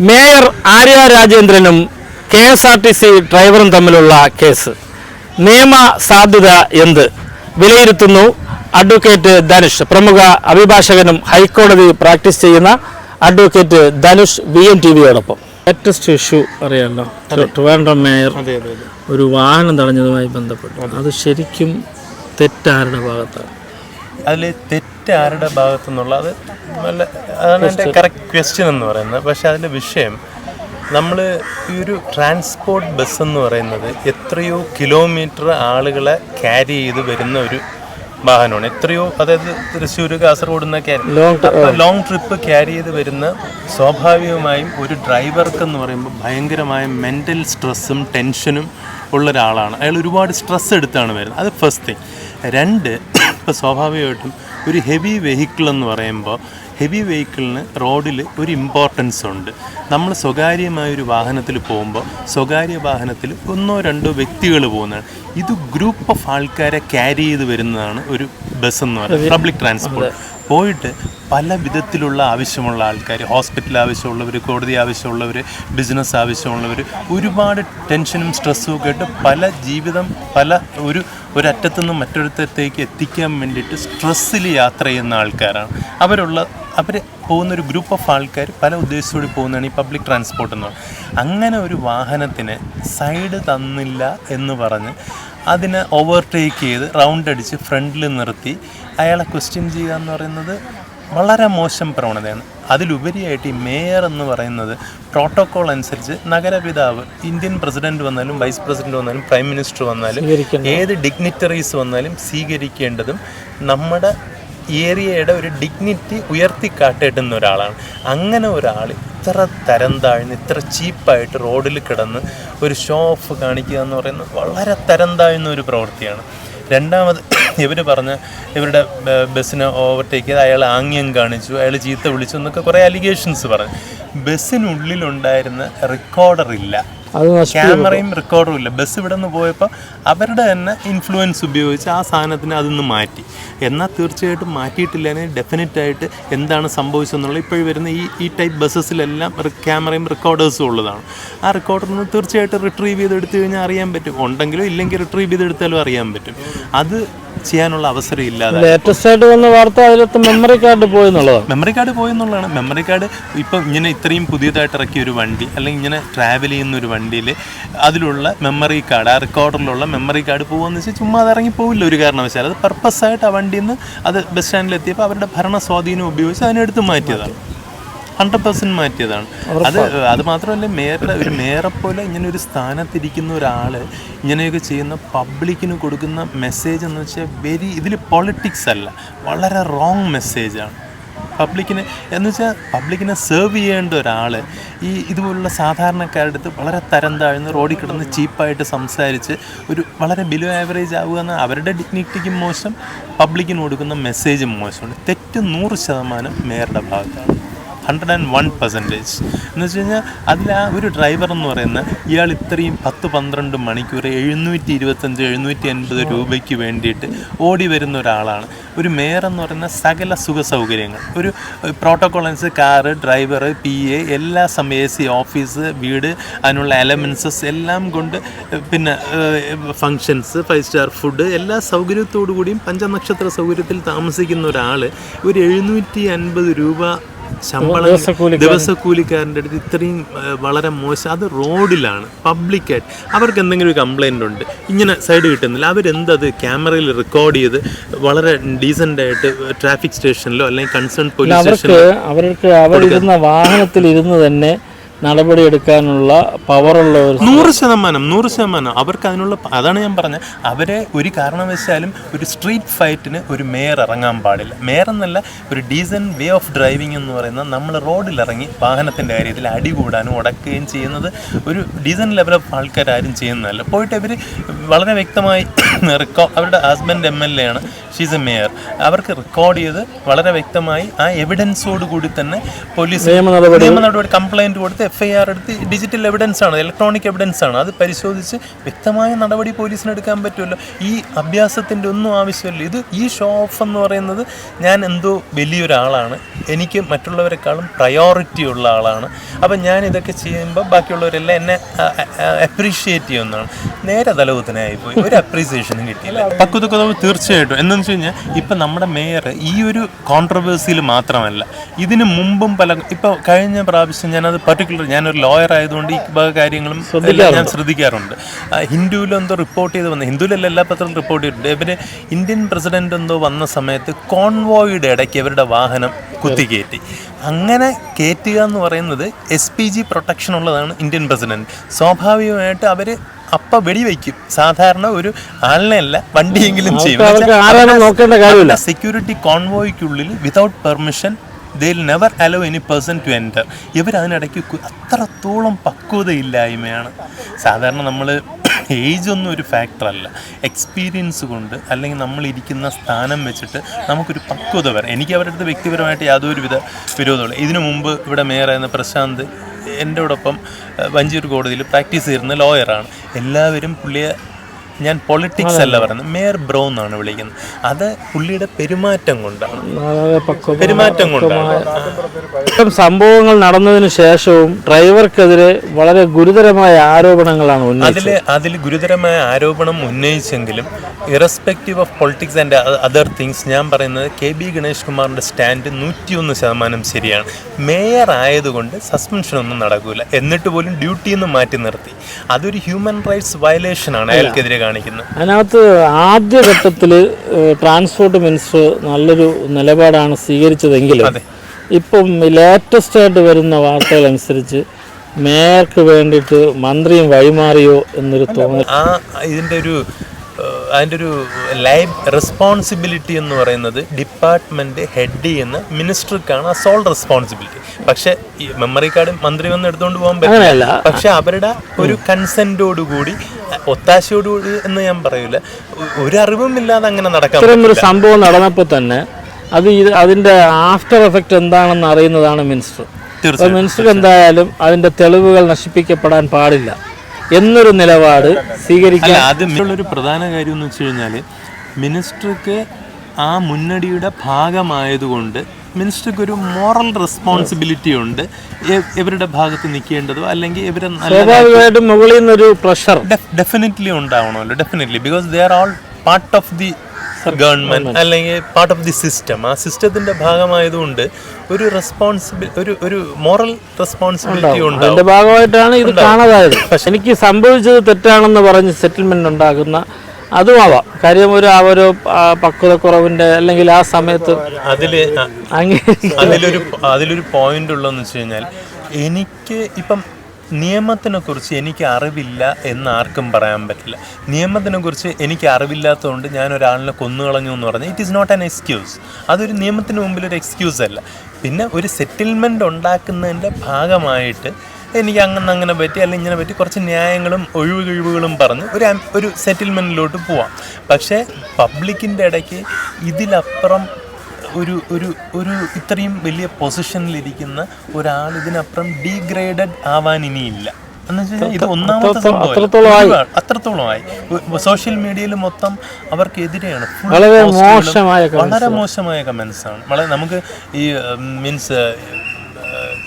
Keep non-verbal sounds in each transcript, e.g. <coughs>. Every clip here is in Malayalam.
Mayor Arya രാജേന്ദ്രനും K S R T C ഡ്രൈവറും തമ്മിലുള്ള കേസ്. നിയമ സാധ്യത എന്ത്? വിലയിരുത്തുന്നു അഡ്വക്കേറ്റ് ധനുഷ്. പ്രമുഖ അഭിഭാഷകനും ഹൈക്കോടതി പ്രാക്ടീസ് ചെയ്യുന്ന advocate Dhanush V N T വിയോടൊപ്പം. Latest issue അറിയാമല്ലോ ട്രിവാൻഡ്രം മേയർ ഒരു വാഹനം തടഞ്ഞതുമായി ബന്ധപ്പെട്ടു. അത് ശരിക്കും തെറ്റാരുടെ ഭാഗത്താണ്. അതിൽ തെറ്റ് ആരുടെ ഭാഗത്തു നിന്നുള്ള അത് നല്ല അതാണ് എന്റെ കറക്റ്റ് ക്വസ്റ്റ്യൻ എന്ന് പറയുന്നത്. പക്ഷേ അതിന്റെ വിഷയം നമ്മൾ ഈ ഒരു ട്രാൻസ്പോർട്ട് ബസ് എന്ന് പറയുന്നത് എത്രയോ കിലോമീറ്റർ ആളുകളെ ക്യാരി ചെയ്ത് വരുന്ന ഒരു വാഹനമാണ്. എത്രയോ അതായത് തൃശ്ശൂർ കാസർഗോഡ് നിന്നൊക്കെ ലോങ് ട്രിപ്പ് ക്യാരി ചെയ്ത് വരുന്ന സ്വാഭാവികമായും ഒരു ഡ്രൈവർക്ക് എന്ന് പറയുമ്പോൾ ഭയങ്കരമായ മെന്റൽ സ്ട്രെസ്സും ടെൻഷനും ഉള്ള ഒരാളാണ്. അയാൾ ഒരുപാട് സ്ട്രെസ് എടുത്താണ് വരുന്നത്. അത് ഫസ്റ്റ് തിങ് രണ്ട് ഇപ്പോൾ സ്വാഭാവികമായിട്ടും ഒരു ഹെവി വെഹിക്കിൾ എന്ന് പറയുമ്പോൾ ഹെവി വെഹിക്കിളിന് റോഡിൽ ഒരു ഇമ്പോർട്ടൻസ് ഉണ്ട്. നമ്മൾ സ്വകാര്യമായ ഒരു വാഹനത്തിൽ പോകുമ്പോൾ സ്വകാര്യ വാഹനത്തിൽ ഒന്നോ രണ്ടോ വ്യക്തികൾ പോകുന്നതാണ്. ഇത് ഗ്രൂപ്പ് ഓഫ് ആൾക്കാരെ ക്യാരി ചെയ്ത് വരുന്നതാണ് ഒരു ബസ് എന്ന് പറയുന്നത്. പബ്ലിക് ട്രാൻസ്പോർട്ട് പോയിട്ട് പല വിധത്തിലുള്ള ആവശ്യമുള്ള ആൾക്കാർ ഹോസ്പിറ്റൽ ആവശ്യമുള്ളവർ കോടതി ആവശ്യമുള്ളവർ ബിസിനസ് ആവശ്യമുള്ളവർ ഒരുപാട് ടെൻഷനും സ്ട്രെസ്സും ഒക്കെ ആയിട്ട് പല ജീവിതം പല ഒരു ഒരറ്റത്തു നിന്നും മറ്റൊരിടത്തേക്ക് എത്തിക്കാൻ വേണ്ടിയിട്ട് സ്ട്രെസ്സിൽ യാത്ര ചെയ്യുന്ന ആൾക്കാരാണ്. അവരുള്ള അവർ പോകുന്ന ഒരു ഗ്രൂപ്പ് ഓഫ് ആൾക്കാർ പല ഉദ്ദേശത്തോടെ പോകുന്നതാണ് ഈ പബ്ലിക് ട്രാൻസ്പോർട്ട് എന്ന് അങ്ങനെ ഒരു വാഹനത്തിന് സൈഡ് തന്നില്ല എന്ന് പറഞ്ഞ് അതിനെ ഓവർടേക്ക് ചെയ്ത് റൗണ്ട് അടിച്ച് ഫ്രണ്ടിൽ നിർത്തി. അയാളെ ക്വസ്റ്റ്യൻ ചെയ്യുക എന്ന് പറയുന്നത് വളരെ മോശം പ്രവണതയാണ്. അതിലുപരിയായിട്ട് ഈ മേയർ എന്ന് പറയുന്നത് പ്രോട്ടോകോൾ അനുസരിച്ച് നഗരപിതാവ് ഇന്ത്യൻ പ്രസിഡന്റ് വന്നാലും വൈസ് പ്രസിഡന്റ് വന്നാലും പ്രൈം മിനിസ്റ്റർ വന്നാലും ഏത് ഡിഗ്നിറ്ററീസ് വന്നാലും സ്വീകരിക്കേണ്ടതും നമ്മുടെ ഏരിയയുടെ ഒരു ഡിഗ്നിറ്റി ഉയർത്തിക്കാട്ടേണ്ടുന്ന ഒരാളാണ്. അങ്ങനെ ഒരാൾ ഇത്ര തരം താഴ്ന്ന് ഇത്ര ചീപ്പായിട്ട് റോഡിൽ കിടന്ന് ഒരു ഷോ ഓഫ് കാണിക്കുക എന്ന് പറയുന്നത് വളരെ തരം താഴ്ന്ന ഒരു പ്രവൃത്തിയാണ്. രണ്ടാമത് <coughs> ഇവർ പറഞ്ഞ് ഇവരുടെ ബസ്സിനെ ഓവർടേക്ക് ചെയ്ത് അയാൾ ആംഗ്യം കാണിച്ചു അയാൾ ചീത്ത വിളിച്ചു എന്നൊക്കെ കുറേ അലിഗേഷൻസ് പറഞ്ഞു. ബസ്സിനുള്ളിലുണ്ടായിരുന്ന റെക്കോർഡർ ഇല്ല. ക്യാമറയും റെക്കോർഡറും ഇല്ല. ബസ് ഇവിടെ നിന്ന് പോയപ്പോൾ അവരുടെ തന്നെ ഇൻഫ്ലുവൻസ് ഉപയോഗിച്ച് ആ സാധനത്തിന് അതിന്ന് മാറ്റി. എന്നാൽ തീർച്ചയായിട്ടും മാറ്റിയിട്ടില്ലെങ്കിൽ ഡെഫിനറ്റ് ആയിട്ട് എന്താണ് സംഭവിച്ചതെന്നുള്ളത് ഇപ്പോഴും വരുന്ന ഈ ഈ ടൈപ്പ് ബസ്സസിലെല്ലാം ക്യാമറയും റെക്കോർഡേഴ്സും ഉള്ളതാണ്. ആ റെക്കോർഡറിൽ നിന്ന് തീർച്ചയായിട്ടും റിട്രീവ് ചെയ്ത് എടുത്തു കഴിഞ്ഞാൽ അറിയാൻ പറ്റും. ഉണ്ടെങ്കിലും ഇല്ലെങ്കിൽ റിട്രീവ് ചെയ്തെടുത്താലും അറിയാൻ പറ്റും. അത് ചെയ്യാനുള്ള അവസരം ഇല്ലാതെ ലേറ്റസ്റ്റ് ആയിട്ട് വന്ന വാർത്ത അതിലത്ത് മെമ്മറി കാർഡ് പോയി എന്നുള്ളതാണ് മെമ്മറി കാർഡ് പോയെന്നുള്ളതാണ്. മെമ്മറി കാർഡ് ഇപ്പം ഇങ്ങനെ ഇത്രയും പുതിയതായിട്ട് ഇറക്കിയ ഒരു വണ്ടി അല്ലെങ്കിൽ ഇങ്ങനെ ട്രാവൽ ചെയ്യുന്ന ഒരു വണ്ടിയിൽ അതിലുള്ള മെമ്മറി കാർഡ് ആ റെക്കോർഡറിലുള്ള മെമ്മറി കാർഡ് പോകുമെന്ന് വെച്ചാൽ ചുമ്മാ അത് ഇറങ്ങി പോവില്ല ഒരു കാരണവശാലും. അത് പർപ്പസ് ആയിട്ട് ആ വണ്ടിയിൽ നിന്ന് അത് ബസ് സ്റ്റാൻഡിൽ എത്തിയപ്പോൾ അവരുടെ ഭരണ സ്വാധീനം ഉപയോഗിച്ച് അതിനെടുത്ത് മാറ്റിയതാണ്. Hundred percent മാറ്റിയതാണ്. അത് അത് മാത്രമല്ല മേയറുടെ ഒരു മേയറെ പോലെ ഇങ്ങനെ ഒരു സ്ഥാനത്തിരിക്കുന്ന ഒരാൾ ഇങ്ങനെയൊക്കെ ചെയ്യുന്ന പബ്ലിക്കിന് കൊടുക്കുന്ന മെസ്സേജ് എന്ന് വെച്ചാൽ വെരി ഇതിൽ പൊളിറ്റിക്സ് അല്ല വളരെ റോങ് മെസ്സേജാണ് പബ്ലിക്കിനെ എന്ന് വെച്ചാൽ പബ്ലിക്കിനെ സെർവ് ചെയ്യേണ്ട ഒരാൾ ഈ ഇതുപോലുള്ള സാധാരണക്കാരുടെ അടുത്ത് വളരെ തരം താഴ്ന്ന് റോഡിൽ കിടന്ന് ചീപ്പായിട്ട് സംസാരിച്ച് ഒരു വളരെ ബിലോ ആവറേജ് ആവുക എന്ന അവരുടെ ഡിഗ്നിറ്റിക്കും മോശം പബ്ലിക്കിന് കൊടുക്കുന്ന മെസ്സേജും മോശമാണ്. തെറ്റ് നൂറ് ശതമാനം മേയറുടെ ഭാഗത്താണ്. ഹൺഡ്രഡ് ആൻഡ് വൺ പെർസെന്റേജ് എന്ന് വെച്ച് കഴിഞ്ഞാൽ അതിൽ ആ ഒരു ഡ്രൈവർ എന്ന് പറയുന്ന ഇയാൾ ഇത്രയും പത്ത് പന്ത്രണ്ട് മണിക്കൂർ എഴുന്നൂറ്റി ഇരുപത്തഞ്ച് എഴുന്നൂറ്റി അൻപത് രൂപയ്ക്ക് വേണ്ടിയിട്ട് ഓടി വരുന്ന ഒരാളാണ്. ഒരു മേയർ എന്ന് പറയുന്ന സകല സുഖ സൗകര്യങ്ങൾ. ഒരു പ്രോട്ടോകോൾ അനുസരിച്ച് കാറ് ഡ്രൈവർ പി എ എല്ലാ സമയം എ സി ഓഫീസ് വീട് അതിനുള്ള എലമെൻസസ് എല്ലാം കൊണ്ട് പിന്നെ ഫങ്ഷൻസ് ഫൈവ് സ്റ്റാർ ഫുഡ് എല്ലാ സൗകര്യത്തോടു കൂടിയും പഞ്ചനക്ഷത്ര സൗകര്യത്തിൽ താമസിക്കുന്ന ഒരാൾ ഒരു എഴുന്നൂറ്റി അൻപത് രൂപ ശമ്പളം ദിവസക്കൂലിക്കാരൻ. ദിവസക്കൂലിക്കാരന്റെ അടുത്ത് ഇത്രയും വളരെ മോശം. അത് റോഡിലാണ് പബ്ലിക്കായിട്ട്. അവർക്ക് എന്തെങ്കിലും ഒരു കംപ്ലൈന്റ് ഉണ്ട് ഇങ്ങനെ സൈഡ് കിട്ടുന്നില്ല. അവരെന്തത് ക്യാമറയിൽ റെക്കോർഡ് ചെയ്ത് വളരെ ഡീസന്റ് ആയിട്ട് ട്രാഫിക് സ്റ്റേഷനിലോ അല്ലെങ്കിൽ കൺസേൺ പോലീസ് സ്റ്റേഷനിലോ അവർക്ക് അവർക്ക് അവരിരുന്ന വാഹനത്തിൽ ഇരുന്ന് തന്നെ നടപടി എടുക്കാനുള്ള പവറുള്ള ഒരു നൂറ് ശതമാനം നൂറ് ശതമാനം. അവർക്ക് അതിനുള്ള അതാണ് ഞാൻ പറഞ്ഞത് അവരെ ഒരു കാരണവശാലും ഒരു സ്ട്രീറ്റ് ഫൈറ്റിന് ഒരു മേയർ ഇറങ്ങാൻ പാടില്ല. മേയർ എന്നല്ല ഒരു ഡീസൻ വേ ഓഫ് ഡ്രൈവിംഗ് എന്ന് പറയുന്നത് നമ്മൾ റോഡിലിറങ്ങി വാഹനത്തിന്റെ കാര്യത്തിൽ അടി കൂടാനും ഉടക്കുകയും ചെയ്യുന്നത് ഒരു ഡീസൻ ലെവൽ ഓഫ് ആൾക്കാരും ചെയ്യുന്നതല്ല. പോയിട്ട് ഇവർ വളരെ വ്യക്തമായി <coughs> റെക്കോ അവരുടെ ഹസ്ബൻഡ് എം എൽ എ ആണ്. ഷീസ് എ മേയർ അവർക്ക് റെക്കോർഡ് ചെയ്ത് വളരെ വ്യക്തമായി ആ എവിഡൻസോട് കൂടി തന്നെ പോലീസ് നിയമ നടപടി നിയമ നടപടി കംപ്ലൈന്റ് കൊടുത്ത് എഫ് ഐ ആർ എടുത്ത് ഡിജിറ്റൽ എവിഡൻസ് ആണ് ഇലക്ട്രോണിക് എവിഡൻസ് ആണ്. അത് പരിശോധിച്ച് വ്യക്തമായ നടപടി പോലീസിന് എടുക്കാൻ പറ്റുമല്ലോ? ഈ അഭ്യാസത്തിന്റെ ഒന്നും ആവശ്യമില്ല. ഇത് ഈ ഷോ ഓഫ് എന്ന് പറയുന്നത് ഞാൻ എന്തോ വലിയൊരാളാണ്. എനിക്ക് മറ്റുള്ളവരെക്കാളും പ്രയോറിറ്റി ഉള്ള ആളാണ്. അപ്പം ഞാൻ ഇതൊക്കെ ചെയ്യുമ്പോൾ ബാക്കിയുള്ളവരെല്ലാം എന്നെ അപ്രീഷിയേറ്റ് ചെയ്യുന്നതാണ്. നേരെ തലകുത്തനായി പോയി. ഒരു അപ്രീസിയേഷനും കിട്ടിയില്ല. പക്കുതൊക്കെ കുറവ് തീർച്ചയായിട്ടും. എന്താണെന്ന് വെച്ച് കഴിഞ്ഞാൽ ഇപ്പം നമ്മുടെ മേയർ ഈ ഒരു കോൺട്രവേഴ്സിയിൽ മാത്രമല്ല. ഇതിന് മുമ്പും പല ഇപ്പോൾ കഴിഞ്ഞ പ്രാവശ്യം ഞാനത് പർട്ടിക്കുലർ ഞാനൊരു ലോയർ ആയതുകൊണ്ട് ഈ വക കാര്യങ്ങളും ഞാൻ ശ്രദ്ധിക്കാറുണ്ട്. ഹിന്ദുവിൽ എന്തോ റിപ്പോർട്ട് ചെയ്ത് വന്ന ഹിന്ദുവിലല്ല എല്ലാ പത്രത്തിലും റിപ്പോർട്ട് ചെയ്തിട്ടുണ്ട്. ഇവർ ഇന്ത്യൻ പ്രസിഡന്റ് എന്തോ വന്ന സമയത്ത് കോൺവോയുടെ ഇടയ്ക്ക് അവരുടെ വാഹനം കുത്തിക്കയറ്റി അങ്ങനെ കയറ്റുക എന്ന് പറയുന്നത് എസ് പി ജി പ്രൊട്ടക്ഷൻ ഉള്ളതാണ് ഇന്ത്യൻ പ്രസിഡന്റ് സ്വാഭാവികമായിട്ട് അവർ അപ്പ വെടിവെക്കും. സാധാരണ ഒരു ആളിനെയല്ല വണ്ടിയെങ്കിലും ചെയ്യും. Security കോൺവോയ്ക്കുള്ളിൽ without permission they'll never allow any person to enter ഇവർ അതിനിടയ്ക്ക് കു- അത്രത്തോളം പക്വതയില്ലായ്മയാണ്. സാധാരണ നമ്മൾ ഏജ് ഒന്നും ഒരു ഫാക്ടറല്ല എക്സ്പീരിയൻസ് കൊണ്ട് അല്ലെങ്കിൽ നമ്മളിരിക്കുന്ന സ്ഥാനം വെച്ചിട്ട് നമുക്കൊരു പക്വത വരാം. എനിക്ക് അവരുടെ അടുത്ത് വ്യക്തിപരമായിട്ട് യാതൊരു വിധ വിരോധമില്ല ഇതിനു മുമ്പ് ഇവിടെ മേയറായിരുന്ന പ്രശാന്ത് എന്റെ ഒപ്പം വഞ്ചിയൂർ കോടതിയിൽ പ്രാക്ടീസ് ചെയ്യുന്ന ലോയറാണ് എല്ലാവരും പുള്ളിയെ ഞാൻ പൊളിറ്റിക്സ് അല്ല പറയുന്നത്. മേയർ ബ്രോ എന്നാണ് വിളിക്കുന്നത്. അത് പുള്ളിയുടെ പെരുമാറ്റം കൊണ്ടാണ്. പെരുമാറ്റം കൊണ്ടാണ്. സംഭവങ്ങൾ നടന്നതിന് ശേഷവും ഡ്രൈവർക്കെതിരെ വളരെ ഗുരുതരമായ ആരോപണങ്ങളാണ് അതിൽ അതിൽ ഗുരുതരമായ ആരോപണം ഉന്നയിച്ചെങ്കിലും irrespective of politics and other things ഞാൻ പറയുന്നത് കെ ബി ഗണേഷ് കുമാറിന്റെ സ്റ്റാൻഡ് നൂറ്റിയൊന്ന് ശതമാനം ശരിയാണ്. മേയർ ആയതുകൊണ്ട് സസ്പെൻഷൻ ഒന്നും നടക്കൂല. എന്നിട്ട് പോലും ഡ്യൂട്ടിയിൽ നിന്ന് മാറ്റി നിർത്തി. അതൊരു ഹ്യൂമൻ റൈറ്റ്സ് വയലേഷനാണ് അയാൾക്കെതിരെ കാണിക്കുന്നത് അതിനകത്ത് ആദ്യഘട്ടത്തിൽ ട്രാൻസ്പോർട്ട് മിനിസ്റ്റർ നല്ലൊരു നിലപാടാണ് സ്വീകരിച്ചതെങ്കിലും അതെ. ഇപ്പം ലേറ്റസ്റ്റ് ആയിട്ട് വരുന്ന വാർത്തകൾ അനുസരിച്ച് മേയർക്ക് വേണ്ടിയിട്ട് മന്ത്രിയും വഴിമാറിയോ എന്നൊരു തോന്നൽ ആ ഇതിന്റെ ഒരു അതിന്റെ ഒരു ലൈവ് റെസ്പോൺസിബിലിറ്റി എന്ന് പറയുന്നത് ഡിപ്പാർട്ട്മെന്റ് ഹെഡ് ചെയ്യുന്ന മിനിസ്റ്റർക്കാണ് ആ സോൾ റെസ്പോൺസിബിലിറ്റി പക്ഷെ ഈ മെമ്മറി കാർഡ് മന്ത്രി വന്ന് എടുത്തുകൊണ്ട് പോകാൻ പറ്റില്ല. പക്ഷെ അവരുടെ ഒരു കൺസെന്റോടുകൂടി ഒത്താശയോടുകൂടി എന്ന് ഞാൻ പറയൂല. ഒരറിവും ഇല്ലാതെ അങ്ങനെ നടക്കാം ഇത്തരം ഒരു സംഭവം നടന്നപ്പോൾ തന്നെ അത് ഇത് അതിന്റെ ആഫ്റ്റർ എഫക്റ്റ് എന്താണെന്ന് അറിയുന്നതാണ് മിനിസ്റ്റർ. മിനിസ്റ്റർ എന്തായാലും അതിന്റെ തെളിവുകൾ നശിപ്പിക്കപ്പെടാൻ പാടില്ല എന്നൊരു നിലപാട് സ്വീകരിക്കാൻ അല്ല അത് ഒരു പ്രധാന കാര്യം എന്ന് വെച്ച് കഴിഞ്ഞാൽ മിനിസ്റ്റർക്ക് ആ മുന്നടിയുടെ ഭാഗമായതുകൊണ്ട് മിനിസ്റ്റർക്ക് ഒരു മോറൽ റെസ്പോൺസിബിലിറ്റി ഉണ്ട്. ഇവരുടെ ഭാഗത്ത് നിൽക്കേണ്ടതോ അല്ലെങ്കിൽ ഇവരെ സ്വാഭാവികമായിട്ടും മുകളിൽ നിന്നൊരു pressure definitely ഉണ്ടാവണമല്ലോ definitely because they are all part of the government അല്ലെങ്കിൽ പാർട്ട് ഓഫ് ദി സിസ്റ്റം ആ സിസ്റ്റത്തിന്റെ ഭാഗമായതുകൊണ്ട് ഒരു റെസ്പോൺസിബിൾ ഒരു ഒരു മോറൽ റെസ്പോൺസിബിലിറ്റി ഉണ്ട് അതിന്റെ ഭാഗമായിട്ടാണ് ഇത് കാണാതായത്. എനിക്ക് സംഭവിച്ചത് തെറ്റാണെന്ന് പറഞ്ഞ് സെറ്റിൽമെന്റ് ഉണ്ടാക്കുന്ന അതും ആവാം. കാര്യം ഒരു ആ ഒരു പക്വതക്കുറവിന്റെ അല്ലെങ്കിൽ ആ സമയത്ത് അതിൽ അതിലൊരു അതിലൊരു പോയിന്റ് ഉള്ളതെന്ന് വെച്ച് കഴിഞ്ഞാൽ എനിക്ക് ഇപ്പം നിയമത്തിനെ കുറിച്ച് എനിക്ക് അറിവില്ല എന്ന് ആർക്കും പറയാൻ പറ്റില്ല. നിയമത്തിനെ കുറിച്ച് എനിക്ക് അറിവില്ലാത്തതുകൊണ്ട് ഞാൻ ഒരാളിനെ കൊന്നുകളഞ്ഞു എന്ന് പറഞ്ഞാൽ it is not an excuse അതൊരു നിയമത്തിന് മുമ്പിൽ ഒരു എക്സ്ക്യൂസ് അല്ല. പിന്നെ ഒരു സെറ്റിൽമെന്റ് ഉണ്ടാക്കുന്നതിന്റെ ഭാഗമായിട്ട് എനിക്ക് അങ്ങനെ അങ്ങനെ പറ്റി അല്ലെങ്കിൽ ഇങ്ങനെ പറ്റി കുറച്ച് ന്യായങ്ങളും ഒഴിവ് കഴിവുകളും പറഞ്ഞ് ഒരു ഒരു സെറ്റിൽമെന്റിലോട്ട് പോവാം. പക്ഷേ പബ്ലിക്കിന്റെ ഇടയ്ക്ക് ഇതിലപ്പുറം ഒരു ഒരു ഒരു ഇത്രയും വലിയ പൊസിഷനിലിരിക്കുന്ന ഒരാൾ ഇതിനപ്പുറം ഡീഗ്രേഡഡ് ആവാൻ ഇനിയില്ല. എന്ന് വെച്ചാൽ ഇത് ഒന്നാമത്തെ സംഭവം അത്രത്തോളമായി. സോഷ്യൽ മീഡിയയിൽ മൊത്തം അവർക്കെതിരെയാണ് വളരെ മോശമായ വളരെ മോശമായ കമൻസ് ആണ്. വളരെ നമുക്ക് ഈ മീൻസ്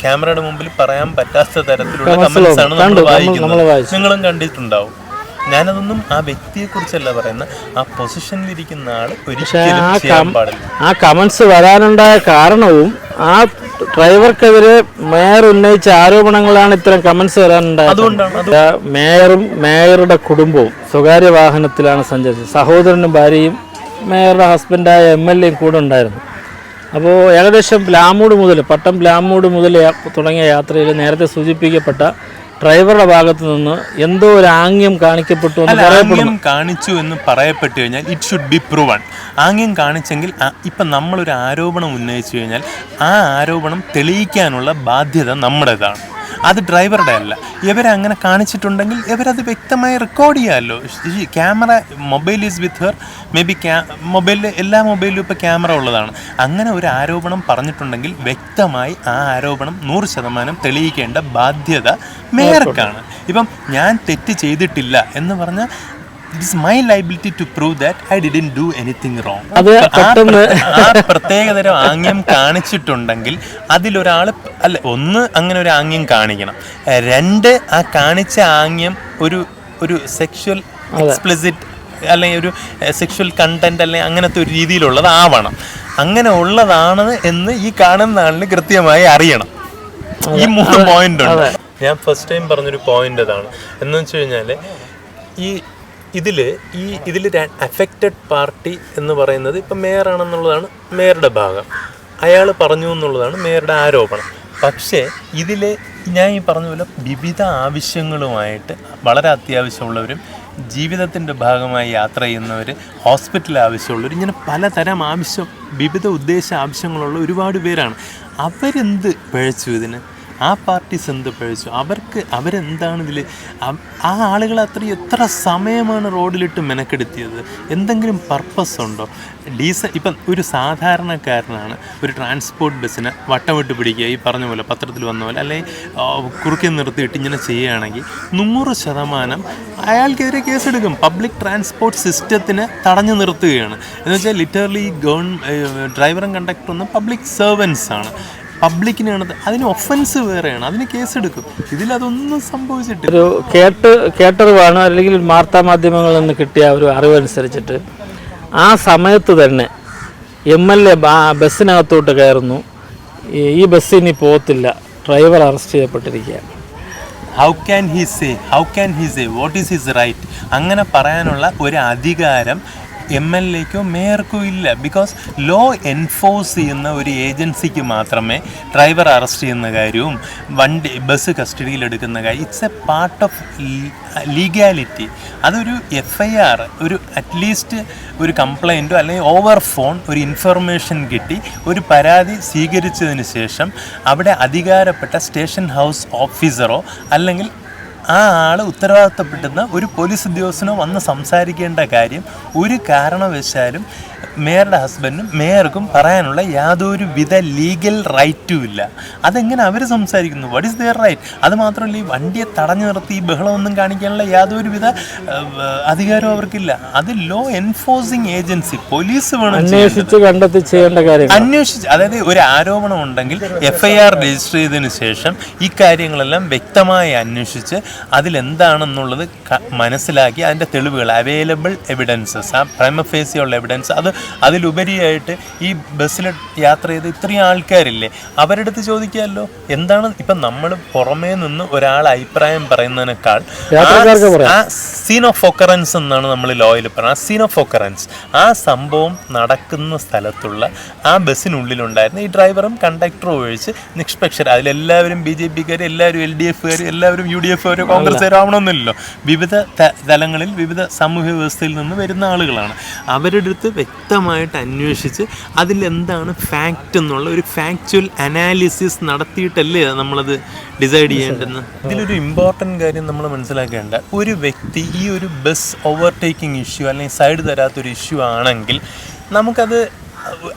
ക്യാമറയുടെ മുമ്പിൽ പറയാൻ പറ്റാത്ത തരത്തിലുള്ള കമന്റ്സ് ആണ് നമ്മൾ വായിക്കുന്നത്. നിങ്ങളും കണ്ടിട്ടുണ്ടാവും. ഞാനതൊന്നും ആ വ്യക്തിയെ കുറിച്ചല്ല പറയുന്ന ആ പൊസിഷനിലിരിക്കുന്ന ആൾ ഒരിക്കലും ആ കമന്റ്സ് വരാനുണ്ടായ കാരണവും ആ ഡ്രൈവർക്കെതിരെ മേയർ ഉന്നയിച്ച ആരോപണങ്ങളാണ് ഇത്തരം കമന്റ്സ് വരാനുണ്ടായത്. അതുകൊണ്ടാണ് മേയറും മേയറുടെ കുടുംബവും സ്വകാര്യ വാഹനത്തിലാണ് സഞ്ചരിച്ചത്. സഹോദരനും ഭാര്യയും മേയറുടെ ഹസ്ബൻഡായ എം എൽ എയും കൂടെ ഉണ്ടായിരുന്നു. അപ്പോൾ ഏകദേശം പ്ലാമൂട് മുതൽ പട്ടം പ്ലാമൂട് മുതൽ തുടങ്ങിയ യാത്രയിൽ നേരത്തെ സൂചിപ്പിക്കപ്പെട്ട ഡ്രൈവറുടെ ഭാഗത്തു നിന്ന് എന്തോ ഒരു ആംഗ്യം കാണിക്കപ്പെട്ടു എന്ന് പറയപ്പെടുന്നു. ആംഗ്യം കാണിച്ചു എന്ന് പറയപ്പെട്ടു കഴിഞ്ഞാൽ ഇറ്റ് ഷുഡ് ബി പ്രൂവൺ ആംഗ്യം കാണിച്ചെങ്കിൽ ഇപ്പം നമ്മളൊരു ആരോപണം ഉന്നയിച്ചു കഴിഞ്ഞാൽ ആ ആരോപണം തെളിയിക്കാനുള്ള ബാധ്യത നമ്മുടേതാണ്. അത് ഡ്രൈവറുടെ അല്ല. ഇവരങ്ങനെ കാണിച്ചിട്ടുണ്ടെങ്കിൽ ഇവരത് വ്യക്തമായി റെക്കോർഡ് ചെയ്യാമല്ലോ camera mobile is with her may be ക്യാ മൊബൈലിൽ എല്ലാ മൊബൈലിലും ഇപ്പോൾ ക്യാമറ ഉള്ളതാണ്. അങ്ങനെ ഒരു ആരോപണം പറഞ്ഞിട്ടുണ്ടെങ്കിൽ വ്യക്തമായി ആ ആരോപണം നൂറ് ശതമാനം തെളിയിക്കേണ്ട ബാധ്യത മേയർക്കാണ്. ഇപ്പം ഞാൻ തെറ്റ് ചെയ്തിട്ടില്ല എന്ന് പറഞ്ഞാൽ it is my liability to prove that I didn't do anything wrong അത് പെട്ടെന്ന് ആ പ്രത്യേകതരം ആംഗ്യം കാണിച്ചിട്ടുണ്ടെങ്കിൽ അതിലൊരാൾ അല്ല ഒന്ന് അങ്ങനെ ഒരു ആംഗ്യം കാണിക്കണം. രണ്ട് ആ കാണിച്ച ആംഗ്യം ഒരു ഒരു സെക്ഷൽ എക്സ്പ്ലിസിറ്റ് അല്ലെങ്കിൽ ഒരു സെക്ഷൽ കണ്ടന്റ് അല്ലെങ്കിൽ അങ്ങനത്തെ ഒരു രീതിയിലുള്ളത് ആവണം അങ്ങനെ ഉള്ളതാണ് എന്ന് ഈ കാണുന്ന ആളിന് കൃത്യമായി അറിയണം. ഈ മൂന്ന് പോയിന്റ് ഉണ്ട്. ഞാൻ ഫസ്റ്റ് ടൈം പറഞ്ഞൊരു പോയിന്റ് അതാണ്. എന്ന് വെച്ച് കഴിഞ്ഞാൽ ഈ ഇതിൽ ഈ ഇതിൽ അഫക്റ്റഡ് പാർട്ടി എന്ന് പറയുന്നത് ഇപ്പം മേയറാണെന്നുള്ളതാണ് മേയറുടെ ഭാഗം. അയാൾ പറഞ്ഞു എന്നുള്ളതാണ് മേയറുടെ ആരോപണം. പക്ഷേ ഇതിൽ ഞാൻ ഈ പറഞ്ഞ പോലെ വിവിധ ആവശ്യങ്ങളുമായിട്ട് വളരെ അത്യാവശ്യമുള്ളവരും ജീവിതത്തിന്റെ ഭാഗമായി യാത്ര ചെയ്യുന്നവർ ഹോസ്പിറ്റൽ ആവശ്യമുള്ളവർ ഇങ്ങനെ പലതരം ആവശ്യം വിവിധ ഉദ്ദേശ ആവശ്യങ്ങളുള്ള ഒരുപാട് പേരാണ്. അവരെന്ത് പിഴച്ചു ഇതിന്? ആ പാർട്ടീസ് എന്ത് പഴിച്ചു അവർക്ക് അവരെന്താണ് ഇതിൽ ആ ആളുകൾ അത്ര എത്ര സമയമാണ് റോഡിലിട്ട് മെനക്കെടുത്തിയത്? എന്തെങ്കിലും പർപ്പസ് ഉണ്ടോ? ഡീസൽ ഇപ്പം ഒരു സാധാരണക്കാരനാണ് ഒരു ട്രാൻസ്പോർട്ട് ബസ്സിന് വട്ടം വിട്ട് പിടിക്കുക. ഈ പറഞ്ഞ പോലെ പത്രത്തിൽ വന്ന പോലെ അല്ലെങ്കിൽ കുറുക്കി നിർത്തിയിട്ട് ഇങ്ങനെ ചെയ്യുകയാണെങ്കിൽ നൂറ് ശതമാനം അയാൾക്കെതിരെ കേസെടുക്കും. പബ്ലിക് ട്രാൻസ്പോർട്ട് സിസ്റ്റത്തിനെ തടഞ്ഞു നിർത്തുകയാണ്. എന്ന് വെച്ചാൽ ലിറ്ററലി ഗവൺ ഡ്രൈവറും കണ്ടക്ടറും പബ്ലിക് സർവൻസ് ആണ്. പബ്ലിക്കിനാണ് അത് അതിന് ഒഫൻസ് വേറെയാണ്. അതിന് കേസെടുക്കും. ഇതിലതൊന്നും സംഭവിച്ചിട്ടില്ല. ഒരു കേട്ട് കേട്ടറിവാണ് അല്ലെങ്കിൽ വാർത്താ മാധ്യമങ്ങളിൽ നിന്ന് കിട്ടിയ ഒരു അറിവനുസരിച്ചിട്ട്. ആ സമയത്ത് തന്നെ എം എൽ എ ബസ്സിനകത്തോട്ട് കയറുന്നു. ഈ- ഈ ബസ് ഇനി പോകത്തില്ല. Driver arrest ചെയ്യപ്പെട്ടിരിക്കുകയാണ്. How can he say how can he say what is his right അങ്ങനെ പറയാനുള്ള ഒരു അധികാരം എം എൽ എക്കോ മേയർക്കോ ഇല്ല. ബിക്കോസ് ലോ എൻഫോഴ്സ് ചെയ്യുന്ന ഒരു ഏജൻസിക്ക് മാത്രമേ ഡ്രൈവർ അറസ്റ്റ് ചെയ്യുന്ന കാര്യവും വണ്ടി ബസ് കസ്റ്റഡിയിൽ എടുക്കുന്ന കാര്യം it's a part of legality അതൊരു എഫ് ഐ ആർ ഒരു അറ്റ്ലീസ്റ്റ് ഒരു കംപ്ലൈന്റോ അല്ലെങ്കിൽ ഓവർ ഫോൺ ഒരു ഇൻഫർമേഷൻ കിട്ടി ഒരു പരാതി സ്വീകരിച്ചതിന് ശേഷം അവിടെ അധികാരപ്പെട്ട സ്റ്റേഷൻ ഹൗസ് ഓഫീസറോ അല്ലെങ്കിൽ ആ ആൾ ഉത്തരവാദിത്തപ്പെട്ടുന്ന ഒരു പോലീസ് ഉദ്യോഗസ്ഥനോ വന്ന് സംസാരിക്കേണ്ട കാര്യം ഒരു കാരണവശാലും മേയറുടെ ഹസ്ബൻഡും മേയർക്കും പറയാനുള്ള യാതൊരു വിധ ലീഗൽ റൈറ്റും ഇല്ല. അതെങ്ങനെ അവർ സംസാരിക്കുന്നു? വാട്ട് ഇസ് ദെയർ റൈറ്റ് അത് മാത്രമല്ല ഈ വണ്ടിയെ തടഞ്ഞു നിർത്തി ഈ ബഹളമൊന്നും കാണിക്കാനുള്ള യാതൊരു വിധ അധികാരവും അവർക്കില്ല. അത് ലോ എൻഫോഴ്സിങ് ഏജൻസി പോലീസ് വേണം. അന്വേഷിച്ച് കണ്ടെത്തി ചെയ്യേണ്ട കാര്യം അന്വേഷിച്ച് അതായത് ഒരു ആരോപണം ഉണ്ടെങ്കിൽ എഫ് ഐ ആർ രജിസ്റ്റർ ചെയ്തതിന് ശേഷം ഈ കാര്യങ്ങളെല്ലാം വ്യക്തമായി അന്വേഷിച്ച് അതിലെന്താണെന്നുള്ളത് മനസ്സിലാക്കി അതിന്റെ തെളിവുകൾ അവൈലബിൾ എവിഡൻസസ് ആ പ്രൈമഫേസിയുള്ള എവിഡൻസ് അത് അതിലുപരിയായിട്ട് ഈ ബസ്സിൽ യാത്ര ചെയ്ത് ഇത്രയും ആൾക്കാരില്ലേ അവരുടെ അടുത്ത് ചോദിക്കാമല്ലോ എന്താണ് ഇപ്പം നമ്മൾ പുറമേ നിന്ന് ഒരാൾ അഭിപ്രായം പറയുന്നതിനേക്കാൾ ആ സീൻ ഓഫ് ഒക്കറൻസ് എന്നാണ് നമ്മൾ ലോയിൽ പറയുന്നത് ആ സീൻ ഓഫ് ഒക്കറൻസ് ആ സംഭവം നടക്കുന്ന സ്ഥലത്തുള്ള ആ ബസ്സിനുള്ളിലുണ്ടായിരുന്ന ഈ ഡ്രൈവറും കണ്ടക്ടറും ഒഴിച്ച് നിഷ്പക്ഷർ അതിലെല്ലാവരും ബി ജെ പിക്കാർ എല്ലാവരും എൽ ഡി എഫുകാർ എല്ലാവരും യു ഡി എഫുകാർ കോൺഗ്രസ്സുകാർ ആവണമെന്നില്ലല്ലോ. വിവിധ തലങ്ങളിൽ വിവിധ സാമൂഹ്യ വ്യവസ്ഥയിൽ നിന്ന് വരുന്ന ആളുകളാണ്. അവരുടെ അടുത്ത് വ്യക്തമായിട്ട് അന്വേഷിച്ച് അതിലെന്താണ് ഫാക്റ്റ് എന്നുള്ള ഒരു ഫാക്ച്വൽ അനാലിസിസ് നടത്തിയിട്ടല്ലേ നമ്മളത് ഡിസൈഡ് ചെയ്യേണ്ടെന്ന് ഇതിലൊരു ഇമ്പോർട്ടന്റ് കാര്യം നമ്മൾ മനസ്സിലാക്കേണ്ട. ഒരു വ്യക്തി ഈ ഒരു ബസ് ഓവർടേക്കിംഗ് ഇഷ്യൂ അല്ലെങ്കിൽ സൈഡ് തരാത്തൊരു ഇഷ്യൂ ആണെങ്കിൽ നമുക്കത്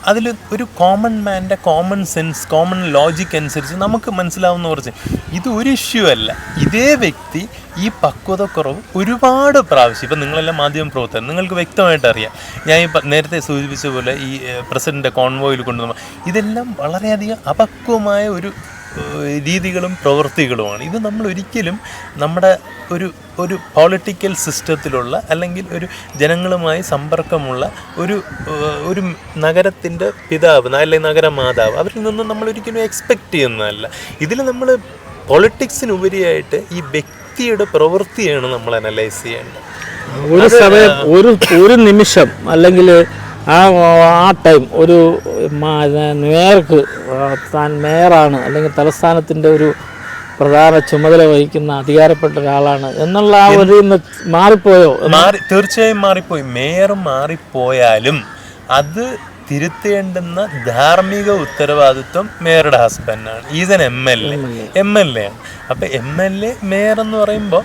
അതിൽ ഒരു കോമൺ മാന്റെ കോമൺ സെൻസ് കോമൺ ലോജിക് അനുസരിച്ച് നമുക്ക് മനസ്സിലാവുന്ന കുറച്ച്. ഇത് ഒരു ഇഷ്യൂ അല്ല. ഇതേ വ്യക്തി ഈ പക്വതക്കുറവ് ഒരുപാട് പ്രാവശ്യം ഇപ്പം നിങ്ങളെല്ലാം മാധ്യമ പ്രവർത്തകർ നിങ്ങൾക്ക് വ്യക്തമായിട്ട് അറിയാം. ഞാൻ ഈ നേരത്തെ സൂചിപ്പിച്ച പോലെ ഈ പ്രസിഡന്റ് കോൺവോയിൽ കൊണ്ടുവന്ന ഇതെല്ലാം വളരെയധികം അപക്വമായ ഒരു രീതികളും പ്രവൃത്തികളുമാണ്. ഇത് നമ്മൾ ഒരിക്കലും നമ്മുടെ ഒരു ഒരു പൊളിറ്റിക്കൽ സിസ്റ്റത്തിലുള്ള അല്ലെങ്കിൽ ഒരു ജനങ്ങളുമായി സമ്പർക്കമുള്ള ഒരു ഒരു നഗരത്തിന്റെ പിതാവ് അല്ലെങ്കിൽ നഗരമാതാവ് അവരിൽ നിന്നും നമ്മൾ ഒരിക്കലും എക്സ്പെക്റ്റ് ചെയ്യുന്നതല്ല. ഇതിൽ നമ്മൾ പൊളിറ്റിക്സിനുപരിയായിട്ട് ഈ വ്യക്തിയുടെ പ്രവൃത്തിയാണ് നമ്മൾ അനലൈസ് ചെയ്യേണ്ടത്. ഒരു സമയം ഒരു ഒരു നിമിഷം അല്ലെങ്കിൽ ആ ആ ടൈം ഒരു മേയർക്ക് താൻ മേയറാണ് അല്ലെങ്കിൽ തലസ്ഥാനത്തിന്റെ ഒരു പ്രധാന ചുമതല വഹിക്കുന്ന അധികാരപ്പെട്ട ഒരാളാണ് എന്നുള്ള ആ ഒരു മാറിപ്പോയോ? മാറി തീർച്ചയായും മാറിപ്പോയി. മേയർ മാറിപ്പോയാലും അത് തിരുത്തേണ്ടുന്ന ധാർമ്മിക ഉത്തരവാദിത്വം മേയറുടെ ഹസ്ബൻഡാണ് ഈസൻ M L A M L A ആണ്. അപ്പം എം എൽ എ മേയർ എന്ന് പറയുമ്പോൾ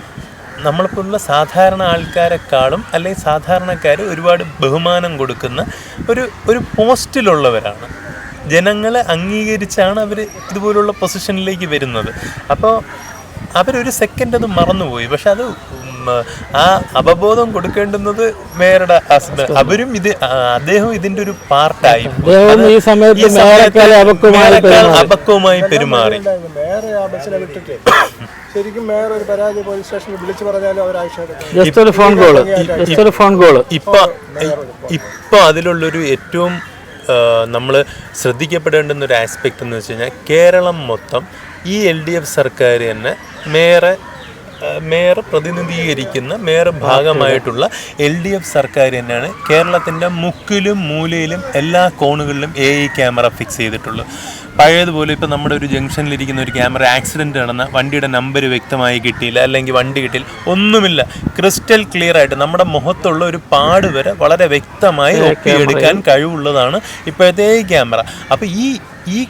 നമ്മളിപ്പോഴുള്ള സാധാരണ ആൾക്കാരെക്കാളും അല്ലെങ്കിൽ സാധാരണക്കാർ ഒരുപാട് ബഹുമാനം കൊടുക്കുന്ന ഒരു ഒരു പോസ്റ്റിലുള്ളവരാണ്. ജനങ്ങളെ അംഗീകരിച്ചാണ് അവർ ഇതുപോലുള്ള പൊസിഷനിലേക്ക് വരുന്നത്. അപ്പോൾ അവരൊരു സെക്കൻഡ് അത് മറന്നുപോയി. പക്ഷെ അത് ആ അവബോധം കൊടുക്കേണ്ടുന്നത് മേയറുടെ അവരും ഇത് അദ്ദേഹം ഇതിന്റെ ഒരു പാർട്ടായി അബക്കവുമായി അപക്വമായി പെരുമാറി. <coughs> ശരിക്കും മേയർ ഒരു പരാതി പോലീസ് സ്റ്റേഷനിൽ വിളിച്ചു പറഞ്ഞാലും അവർ ആക്ഷൻ എടുക്കും ജസ്റ്റ് ഒരു ഫോൺ കോൾ ജസ്റ്റ് ഒരു ഫോൺ കോൾ ഇപ്പൊ ഇപ്പൊ അതിലുള്ളൊരു ഏറ്റവും നമ്മൾ ശ്രദ്ധിക്കപ്പെടേണ്ടുന്ന ഒരു ആസ്പെക്ട് എന്ന് വെച്ച് കഴിഞ്ഞാൽ കേരളം മൊത്തം ഈ എൽ ഡി എഫ് സർക്കാർ തന്നെ മേയറെ മേയർ പ്രതിനിധീകരിക്കുന്ന മേയർ ഭാഗമായിട്ടുള്ള എൽ ഡി എഫ് സർക്കാർ തന്നെയാണ് കേരളത്തിന്റെ മുക്കിലും മൂലയിലും എല്ലാ കോണുകളിലും എ ഐ ക്യാമറ ഫിക്സ് ചെയ്തിട്ടുള്ളൂ. പഴയതുപോലെ ഇപ്പോൾ നമ്മുടെ ഒരു ജംഗ്ഷനിലിരിക്കുന്ന ഒരു ക്യാമറ ആക്സിഡന്റ് നടന്ന വണ്ടിയുടെ നമ്പർ വ്യക്തമായി കിട്ടിയില്ല അല്ലെങ്കിൽ വണ്ടി കിട്ടിയില്ല ഒന്നുമില്ല. ക്രിസ്റ്റൽ ക്ലിയർ ആയിട്ട് നമ്മുടെ മുഖത്തുള്ള ഒരു പാട് വരെ വളരെ വ്യക്തമായി ഒപ്പിയെടുക്കാൻ കഴിവുള്ളതാണ് ഇപ്പോഴത്തെ ഈ ക്യാമറ. അപ്പോൾ ഈ ഈ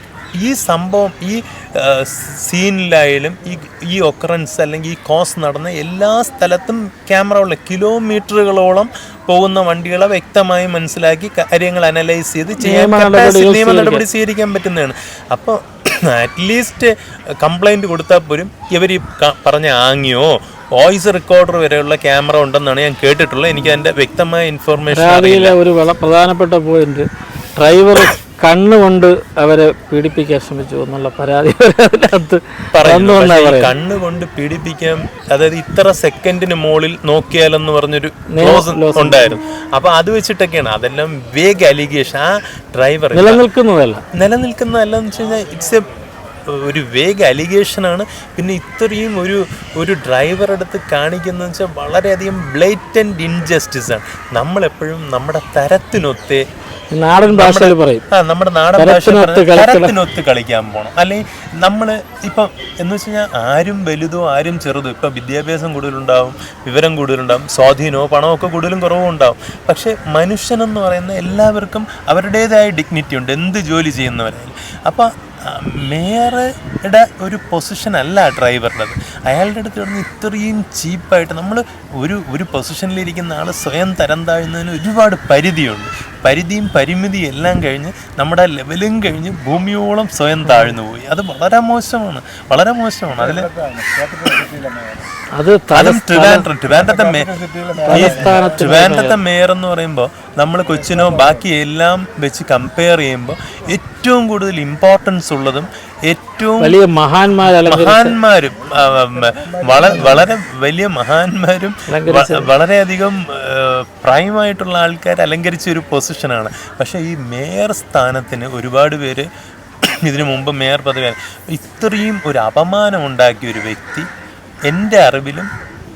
ഈ സംഭവം ഈ സീനിലായാലും ഈ ഈ ഒക്കറൻസ് അല്ലെങ്കിൽ ഈ കോസ് നടന്ന എല്ലാ സ്ഥലത്തും ക്യാമറ ഉള്ള കിലോമീറ്ററുകളോളം പോകുന്ന വണ്ടികളെ വ്യക്തമായി മനസ്സിലാക്കി കാര്യങ്ങൾ അനലൈസ് ചെയ്ത് ചെയ്യാൻ നിയമ നടപടി സ്വീകരിക്കാൻ പറ്റുന്നതാണ്. അപ്പോൾ അറ്റ്ലീസ്റ്റ് കംപ്ലൈന്റ് കൊടുത്താൽ പോലും ഇവർ ഈ പറഞ്ഞ ആങ്ങിയോ വോയിസ് റെക്കോർഡർ വരെയുള്ള ക്യാമറ ഉണ്ടെന്നാണ് ഞാൻ കേട്ടിട്ടുള്ളത്. എനിക്ക് അതിന്റെ വ്യക്തമായ ഇൻഫർമേഷൻ അറിയില്ല. ഒരു പ്രധാനപ്പെട്ട പോയിന്റ് ഡ്രൈവർ കണ്ണുകൊണ്ട് അവരെ പീഡിപ്പിക്കാൻ ശ്രമിച്ചു എന്നുള്ള പരാതി അതിനകത്ത് എന്നാ. കണ്ണുകൊണ്ട് പീഡിപ്പിക്കാൻ അതായത് ഇത്ര സെക്കൻഡിന് മുകളിൽ നോക്കിയാലെന്ന് പറഞ്ഞൊരു ഉണ്ടായിരുന്നു. അപ്പൊ അത് വെച്ചിട്ടൊക്കെയാണ്. അതെല്ലാം വേഗ അലിഗേഷൻ ആ ഡ്രൈവർ നിലനിൽക്കുന്നതല്ല. നിലനിൽക്കുന്നതല്ലെന്ന് വെച്ച് കഴിഞ്ഞാൽ ഇറ്റ്സ് എ ഒരു വേഗ് അലിഗേഷനാണ് പിന്നെ ഇത്രയും ഒരു ഒരു ഡ്രൈവർ അടുത്ത് കാണിക്കുന്നത് വെച്ചാൽ വളരെയധികം ബ്ലേറ്റന്റ് ഇൻജസ്റ്റിസ് ആണ്. നമ്മളെപ്പോഴും നമ്മുടെ തരത്തിനൊത്തേ നാടൻ ഭാഷയിൽ പറയും. ആ നമ്മുടെ നാടൻ ഭാഷ തരത്തിനൊത്ത് തരത്തിനൊത്ത് കളിക്കാൻ പോകണം അല്ലെങ്കിൽ നമ്മൾ ഇപ്പം എന്ന് വെച്ച് കഴിഞ്ഞാൽ ആരും വലുതോ ആരും ചെറുതോ ഇപ്പം വിദ്യാഭ്യാസം കൂടുതലുണ്ടാവും വിവരം കൂടുതലുണ്ടാവും സ്വാധീനമോ പണമോ ഒക്കെ കൂടുതലും കുറവും ഉണ്ടാവും. പക്ഷേ മനുഷ്യനെന്ന് പറയുന്ന എല്ലാവർക്കും അവരുടേതായ ഡിഗ്നിറ്റി ഉണ്ട്. എന്ത് ജോലി ചെയ്യുന്നവരായാലും. അപ്പം മേയറുടെ ഒരു പൊസിഷൻ അല്ല ഡ്രൈവറുടേത് അയാളുടെ അടുത്ത് കിടന്ന് ഇത്രയും ചീപ്പായിട്ട് നമ്മൾ ഒരു ഒരു പൊസിഷനിലിരിക്കുന്ന ആൾ സ്വയം തരം താഴുന്നതിന് ഒരുപാട് പരിധിയുണ്ട്. പരിധിയും പരിമിതിയും എല്ലാം കഴിഞ്ഞ് നമ്മുടെ ലെവലും കഴിഞ്ഞ് ഭൂമിയോളം സ്വയം താഴ്ന്നു പോയി. അത് വളരെ മോശമാണ്. വളരെ മോശമാണ്. അതിൽ അത് ട്രിവാൻഡ്രം ട്രിവാൻഡ്രത്തെ ട്രിവാൻഡ്രത്തെ മേയർ. എന്ന് പറയുമ്പോൾ നമ്മൾ കൊച്ചിനോ ബാക്കി എല്ലാം വെച്ച് കമ്പയർ ചെയ്യുമ്പോൾ ഏറ്റവും കൂടുതൽ ഇമ്പോർട്ടൻസ് ഉള്ളതും ഏറ്റവും വലിയ മഹാന്മാരും ആ, വളരെ വലിയ മഹാന്മാരും വളരെയധികം പ്രൈമായിട്ടുള്ള ആൾക്കാർ അലങ്കരിച്ച ഒരു പൊസിഷനാണ്. പക്ഷേ ഈ മേയർ സ്ഥാനത്തിന് ഒരുപാട് പേര് ഇതിനു മുമ്പ് മേയർ പദവി ഇത്രയും ഒരു അപമാനം ഉണ്ടാക്കിയ ഒരു വ്യക്തി എന്റെ അറിവിലും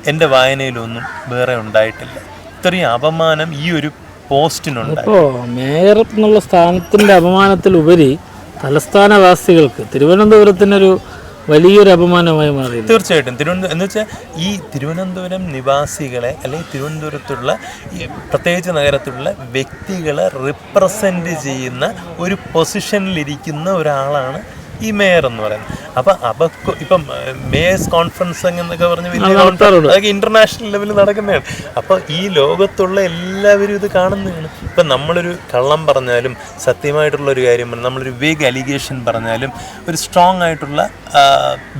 എന്റെ വായനയിലും ഒന്നും വേറെ ഉണ്ടായിട്ടില്ല. ഇത്രയും അപമാനം ഈ ഒരു പോസ്റ്റിനുണ്ട് അപ്പോൾ മേയർ എന്നുള്ള സ്ഥാനത്തിന്റെ അപമാനത്തിലുപരി തലസ്ഥാനവാസികൾക്ക് തിരുവനന്തപുരത്തിനൊരു വലിയൊരു അപമാനമായി മാറി തീർച്ചയായിട്ടും. തിരുവനന്തപുരം എന്ന് വെച്ചാൽ ഈ തിരുവനന്തപുരം നിവാസികളെ അല്ലെങ്കിൽ തിരുവനന്തപുരത്തുള്ള ഈ പ്രത്യേകിച്ച് നഗരത്തിലുള്ള വ്യക്തികളെ റിപ്രസെന്റ് ചെയ്യുന്ന ഒരു പൊസിഷനിലിരിക്കുന്ന ഒരാളാണ് ഈ മേയർ എന്ന് പറയുന്നത്. അപ്പൊ അവർക്ക് ഇപ്പം മേയേഴ്സ് കോൺഫറൻസ് എന്നൊക്കെ പറഞ്ഞ് വലിയ കോൺഫറൻസ് അതൊക്കെ ഇന്റർനാഷണൽ ലെവലിൽ നടക്കുന്നതാണ്. അപ്പൊ ഈ ലോകത്തുള്ള എല്ലാവരും ഇത് കാണുന്നതാണ്. ഇപ്പം നമ്മളൊരു കള്ളം പറഞ്ഞാലും സത്യമായിട്ടുള്ള ഒരു കാര്യം പറഞ്ഞാൽ നമ്മളൊരു വേഗ് അലിഗേഷൻ പറഞ്ഞാലും ഒരു സ്ട്രോങ് ആയിട്ടുള്ള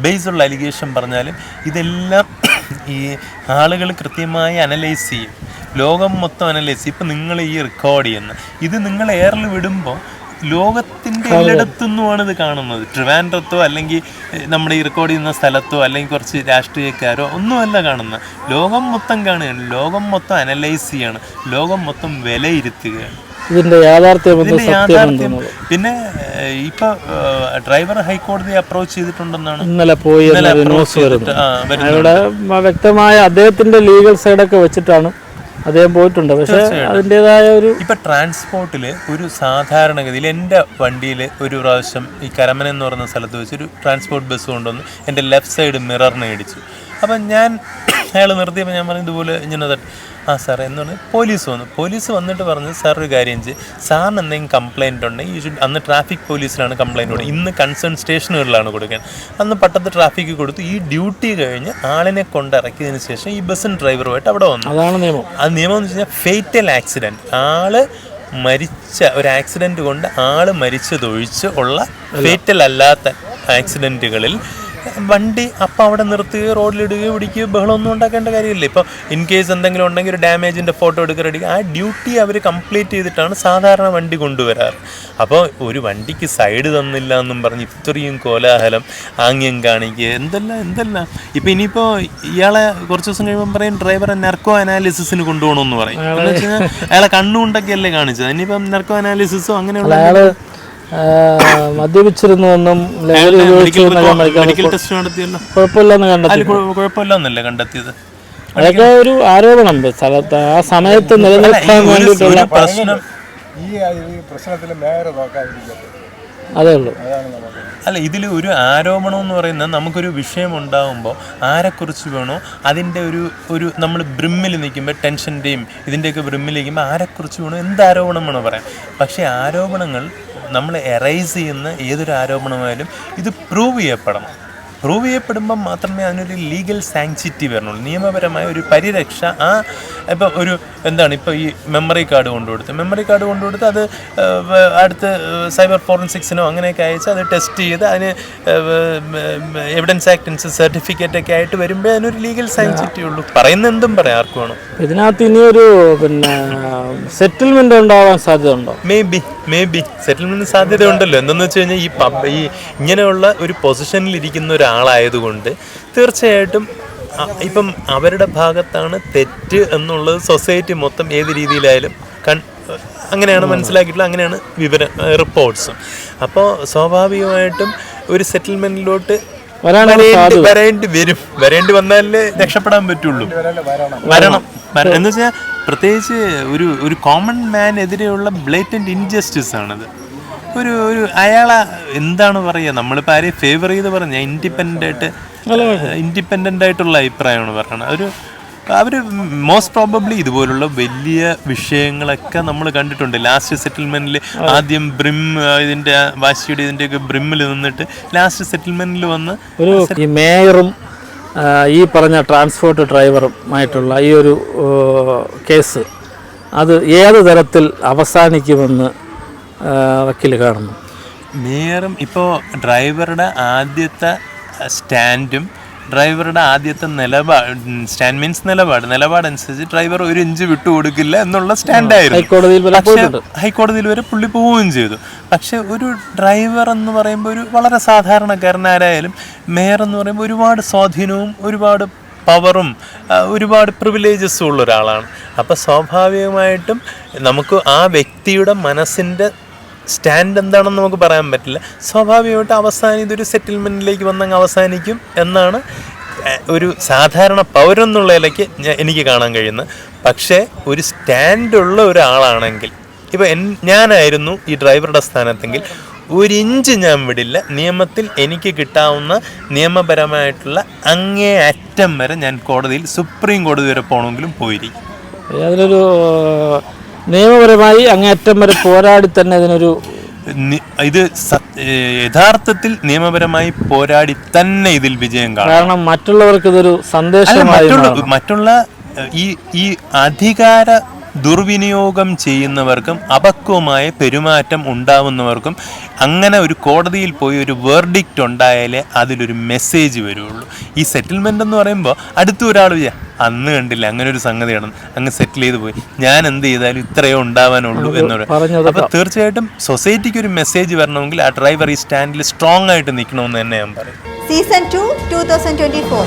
ബേസ് ഉള്ള അലിഗേഷൻ പറഞ്ഞാലും ഇതെല്ലാം <clears throat> ഈ ആളുകൾ കൃത്യമായി അനലൈസ് ചെയ്യും. ലോകം മൊത്തം അനലൈസ് ചെയ്യും. ഇപ്പം നിങ്ങൾ ഈ റെക്കോർഡ് ചെയ്യുന്ന ഇത് നിങ്ങൾ എയറിൽ വിടുമ്പോൾ ലോകത്തിന്റെ എല്ലായിടത്തുനിന്നുമാണ് ഇത് കാണുന്നത്. ട്രിവാൻഡ്രത്തോ അല്ലെങ്കിൽ നമ്മുടെ ഈ റെക്കോർഡ് ചെയ്യുന്ന സ്ഥലത്തോ അല്ലെങ്കിൽ കുറച്ച് രാഷ്ട്രീയക്കാരോ ഒന്നുമല്ല കാണുന്നത്. ലോകം മൊത്തം കാണുകയാണ്. ലോകം മൊത്തം അനലൈസ് ചെയ്യാണ്. ലോകം മൊത്തം വിലയിരുത്തുകയാണ്. ഇതിന്റെ യാഥാർത്ഥ്യം പിന്നെ ഇപ്പൊ ഡ്രൈവർ ഹൈക്കോടതി അപ്രോച്ച് ചെയ്തിട്ടുണ്ടെന്നാണ്. ഇന്നലെ പോയി ന്യൂസ്. അവിടെ വ്യക്തമായ അദ്ദേഹത്തിന്റെ ലീഗൽ സൈഡൊക്കെ വെച്ചിട്ടാണ് അദ്ദേഹം പോയിട്ടുണ്ട്. പക്ഷെ അതിന്റെതായ ഒരു ഇപ്പൊ ട്രാൻസ്പോർട്ടിൽ ഒരു സാധാരണഗതിയിൽ എന്റെ വണ്ടിയിൽ ഒരു പ്രാവശ്യം ഈ കരമന എന്ന് പറയുന്ന സ്ഥലത്ത് വെച്ച് ഒരു ട്രാൻസ്പോർട്ട് ബസ് കൊണ്ടുവന്ന് എന്റെ ലെഫ്റ്റ് സൈഡ് മിററിനെ ഇടിച്ചു. അപ്പം ഞാൻ അയാൾ നിർത്തിയപ്പോൾ ഞാൻ പറഞ്ഞു ഇതുപോലെ ഇങ്ങനെ തട്ടി. ആ സാറേ എന്ന് പറഞ്ഞാൽ പോലീസ് വന്നു. പോലീസ് വന്നിട്ട് പറഞ്ഞു സാർ ഒരു കാര്യം ചെയ്ത് സാറിന് എന്തെങ്കിലും കംപ്ലയിന്റ് ഉണ്ടെങ്കിൽ യു ഷുഡ് അന്ന് ട്രാഫിക് പോലീസിലാണ് കംപ്ലയിന്റ് കൊടുക്കുക ഇന്ന് കൺസേൺ സ്റ്റേഷനുകളിലാണ് കൊടുക്കാൻ അന്ന് പട്ടത്ത് ട്രാഫിക്ക് കൊടുത്തു. ഈ ഡ്യൂട്ടി കഴിഞ്ഞ് ആളിനെ കൊണ്ടിറക്കിയതിന് ശേഷം ഈ ബസ്സിന് ഡ്രൈവറുമായിട്ട് അവിടെ വന്നു. അതാണ് നിയമം. ആ നിയമം എന്ന് വെച്ച് കഴിഞ്ഞാൽ ഫേറ്റൽ ആക്സിഡന്റ് ആൾ മരിച്ച ഒരു ആക്സിഡന്റ് കൊണ്ട് ആൾ മരിച്ചതൊഴിച്ച് ഉള്ള ഫേറ്റൽ അല്ലാത്ത ആക്സിഡന്റുകളിൽ വണ്ടി അപ്പം അവിടെ നിർത്തുകയോ റോഡിലിടുകയോ പിടിക്കുകയോ ബഹളമൊന്നും ഉണ്ടാക്കേണ്ട കാര്യമില്ല. ഇപ്പോൾ ഇൻ കേസ് എന്തെങ്കിലും ഉണ്ടെങ്കിൽ ഒരു ഡാമേജിന്റെ ഫോട്ടോ എടുക്കുക റെഡി ആ ഡ്യൂട്ടി അവർ കംപ്ലീറ്റ് ചെയ്തിട്ടാണ് സാധാരണ വണ്ടി കൊണ്ടുവരാറ്. അപ്പോൾ ഒരു വണ്ടിക്ക് സൈഡ് തന്നില്ല എന്നും പറഞ്ഞ് ഇത്രയും കോലാഹലം ആംഗ്യം കാണിക്കുക എന്തെല്ലാം എന്തെല്ലാം. ഇപ്പം ഇനിയിപ്പോൾ ഇയാളെ കുറച്ച് ദിവസം കഴിയുമ്പോൾ പറയും ഡ്രൈവറെ നെർക്കോ അനാലിസിസിന് കൊണ്ടുപോകണമെന്ന് പറയും. അയാളെ കണ്ണുകൊണ്ടൊക്കെയല്ലേ കാണിച്ചത്. ഇനിയിപ്പം നെർക്കോ അനാലിസിസോ അങ്ങനെയുള്ള മദ്യപിച്ചിരുന്നുവെന്നും കുഴപ്പമില്ലെന്ന് കണ്ടെത്തി. കണ്ടെത്തിയത്? അതൊക്കെ ഒരു ആരോപണം. സ്ഥലത്ത് ആ സമയത്ത് നിലനിൽക്കാൻ വേണ്ടിട്ടുള്ള നിലനിർത്താൻ വേണ്ടിയിട്ടുള്ള അതേ ഉള്ളൂ. അല്ല ഇതിൽ ഒരു ആരോപണം എന്ന് പറയുന്നത് നമുക്കൊരു വിഷയം ഉണ്ടാകുമ്പോൾ ആരെക്കുറിച്ച് വേണോ അതിന്റെ ഒരു ഒരു നമ്മൾ ബ്രിമ്മിൽ നിൽക്കുമ്പോൾ ടെൻഷന്റെയും ഇതിന്റെയൊക്കെ ബ്രിമ്മിൽ നിൽക്കുമ്പോൾ ആരെക്കുറിച്ച് വേണോ എന്ത് ആരോപണം വേണോ പറയാം. പക്ഷേ ആരോപണങ്ങൾ നമ്മൾ എറൈസ് ചെയ്യുന്ന ഏതൊരു ആരോപണമായാലും ഇത് പ്രൂവ് ചെയ്യപ്പെടണം. പ്രൂവ് ചെയ്യപ്പെടുമ്പം മാത്രമേ അതിനൊരു ലീഗൽ സാങ്ക്ചിറ്റി വരണുള്ളൂ. നിയമപരമായ ഒരു പരിരക്ഷ ആ ഇപ്പം ഒരു എന്താണ് ഇപ്പോൾ ഈ മെമ്മറി കാർഡ് കൊണ്ടുകൊടുത്ത് മെമ്മറി കാർഡ് കൊണ്ടുകൊടുത്ത് അത് അടുത്ത് സൈബർ ഫോറൻസിക്സിനോ അങ്ങനെയൊക്കെ അയച്ച് അത് ടെസ്റ്റ് ചെയ്ത് അതിന് എവിഡൻസ് ആക്ടൻസ് സർട്ടിഫിക്കറ്റ് ഒക്കെ ആയിട്ട് വരുമ്പോൾ അതിനൊരു ലീഗൽ സാങ്ക്സിറ്റി ഉള്ളൂ. പറയുന്ന എന്തും പറയാം ആർക്കും വേണം. ഇതിനകത്ത് ഇനിയൊരു പിന്നെ സെറ്റിൽമെന്റ് ഉണ്ടാവാൻ സാധ്യത ഉണ്ടോ maybe maybe settlement സാധ്യത ഉണ്ടല്ലോ. എന്തെന്ന് വെച്ച് കഴിഞ്ഞാൽ ഈ പബ് ഈ ഇങ്ങനെയുള്ള ഒരു പൊസിഷനിൽ ഇരിക്കുന്ന ഒരാളായതുകൊണ്ട് തീർച്ചയായിട്ടും ഇപ്പം അവരുടെ ഭാഗത്താണ് തെറ്റ് എന്നുള്ളത് സൊസൈറ്റി മൊത്തം ഏത് രീതിയിലായാലും കൺ അങ്ങനെയാണ് മനസ്സിലാക്കിയിട്ടുള്ള അങ്ങനെയാണ് വിവര റിപ്പോർട്ട്സ് അപ്പോൾ സ്വാഭാവികമായിട്ടും ഒരു സെറ്റിൽമെന്റിലോട്ട് വരാനുള്ള വരേണ്ടി വരും. വരേണ്ടി വന്നാലേ രക്ഷപ്പെടാൻ പറ്റുള്ളൂ. വരണം. എന്ന് വെച്ചാൽ പ്രത്യേകിച്ച് ഒരു ഒരു കോമൺ മാൻ എതിരെയുള്ള ബ്ലേറ്റന്റ് ഇൻജസ്റ്റിസ് ആണത്. ഒരു ഒരു അയാളെ എന്താണ് പറയുക നമ്മളിപ്പോൾ ആരെയും ഫേവർ ചെയ്ത് പറഞ്ഞ ഇൻഡിപെൻഡന്റ് ആയിട്ട് ഇൻഡിപെൻഡന്റ് ആയിട്ടുള്ള അഭിപ്രായമാണ് പറയുന്നത് ഒരു അവർ മോസ്റ്റ് പ്രോബബ്ലി ഇതുപോലുള്ള വലിയ വിഷയങ്ങളൊക്കെ നമ്മൾ കണ്ടിട്ടുണ്ട്. ലാസ്റ്റ് സെറ്റിൽമെന്റിൽ ആദ്യം ബ്രിം ഇതിന്റെ വാശിയുടെ ഇതിന്റെയൊക്കെ ബ്രിമ്മിൽ നിന്നിട്ട് ലാസ്റ്റ് സെറ്റിൽമെന്റിൽ വന്ന് ഒരു ഈ മേയറും ഈ പറഞ്ഞ ട്രാൻസ്പോർട്ട് ഡ്രൈവറും ആയിട്ടുള്ള ഈ ഒരു കേസ് അത് ഏത് തരത്തിൽ അവസാനിക്കുമെന്ന് വക്കീൽ കാണുന്നു. മേയറും ഇപ്പോൾ ഡ്രൈവറുടെ ആദ്യത്തെ സ്റ്റാൻഡും ഡ്രൈവറുടെ ആദ്യത്തെ നിലപാട് സ്റ്റാൻഡ് മീൻസ് നിലപാട്. നിലപാടനുസരിച്ച് ഡ്രൈവർ ഒരു ഇഞ്ച് വിട്ടു കൊടുക്കില്ല എന്നുള്ള സ്റ്റാൻഡായിരുന്നു. പക്ഷേ ഹൈക്കോടതിയിൽ വരെ പുള്ളി പോവുകയും ചെയ്തു. പക്ഷെ ഒരു ഡ്രൈവർ എന്ന് പറയുമ്പോൾ ഒരു വളരെ സാധാരണക്കാരനാരായാലും മേയർ എന്ന് പറയുമ്പോൾ ഒരുപാട് സ്വാധീനവും ഒരുപാട് പവറും ഒരുപാട് പ്രിവിലേജസും ഉള്ള ഒരാളാണ്. അപ്പോൾ സ്വാഭാവികമായിട്ടും നമുക്ക് ആ വ്യക്തിയുടെ മനസ്സിന്റെ സ്റ്റാൻഡ് എന്താണെന്ന് നമുക്ക് പറയാൻ പറ്റില്ല. സ്വാഭാവികമായിട്ട് അവസാനം ഇതൊരു സെറ്റിൽമെന്റിലേക്ക് വന്നങ്ങ് അവസാനിക്കും എന്നാണ് ഒരു സാധാരണ പൗരൻ എനിക്ക് കാണാൻ കഴിയുന്നത്. പക്ഷേ ഒരു സ്റ്റാൻഡുള്ള ഒരാളാണെങ്കിൽ ഇപ്പോൾ എൻ ഞാനായിരുന്നു ഈ ഡ്രൈവറുടെ സ്ഥാനത്തെങ്കിൽ ഒരു ഇഞ്ച് ഞാൻ വിടില്ല. നിയമത്തിൽ എനിക്ക് കിട്ടാവുന്ന നിയമപരമായിട്ടുള്ള അങ്ങേ അറ്റം വരെ ഞാൻ കോടതിയിൽ സുപ്രീം കോടതി വരെ പോകണമെങ്കിലും പോയിരിക്കും. അതിലൊരു നിയമപരമായി അങ്ങേറ്റം വരെ പോരാടി തന്നെ ഇതിനൊരു ഇത് യഥാർത്ഥത്തിൽ നിയമപരമായി പോരാടി തന്നെ ഇതിൽ വിജയം കാണും. കാരണം മറ്റുള്ളവർക്ക് ഇതൊരു സന്ദേശം സന്ദേശമായി മറ്റുള്ള ഈ ഈ അധികാര ദുർവിനിയോഗം ചെയ്യുന്നവർക്കും അപക്വമായ പെരുമാറ്റം ഉണ്ടാവുന്നവർക്കും അങ്ങനെ ഒരു കോടതിയിൽ പോയി ഒരു വേർഡിക്റ്റ് ഉണ്ടായാലേ അതിലൊരു മെസ്സേജ് വരുള്ളൂ. ഈ സെറ്റിൽമെന്റ് എന്ന് പറയുമ്പോൾ അടുത്ത ഒരാൾ വിചാ അന്ന് കണ്ടില്ല അങ്ങനെ ഒരു സംഗതിയാണ് അങ്ങ് സെറ്റിൽ ചെയ്ത് പോയി. ഞാൻ എന്ത് ചെയ്താലും ഇത്രയോ ഉണ്ടാവാനുള്ളൂ എന്നൊരു. പറയുന്നത് അപ്പോൾ തീർച്ചയായിട്ടും സൊസൈറ്റിക്ക് ഒരു മെസ്സേജ് വരണമെങ്കിൽ ആ ഡ്രൈവർ ഈ സ്റ്റാൻഡിൽ സ്ട്രോങ് ആയിട്ട് നിൽക്കണമെന്ന് തന്നെ ഞാൻ പറയും. Season two two thousand twenty four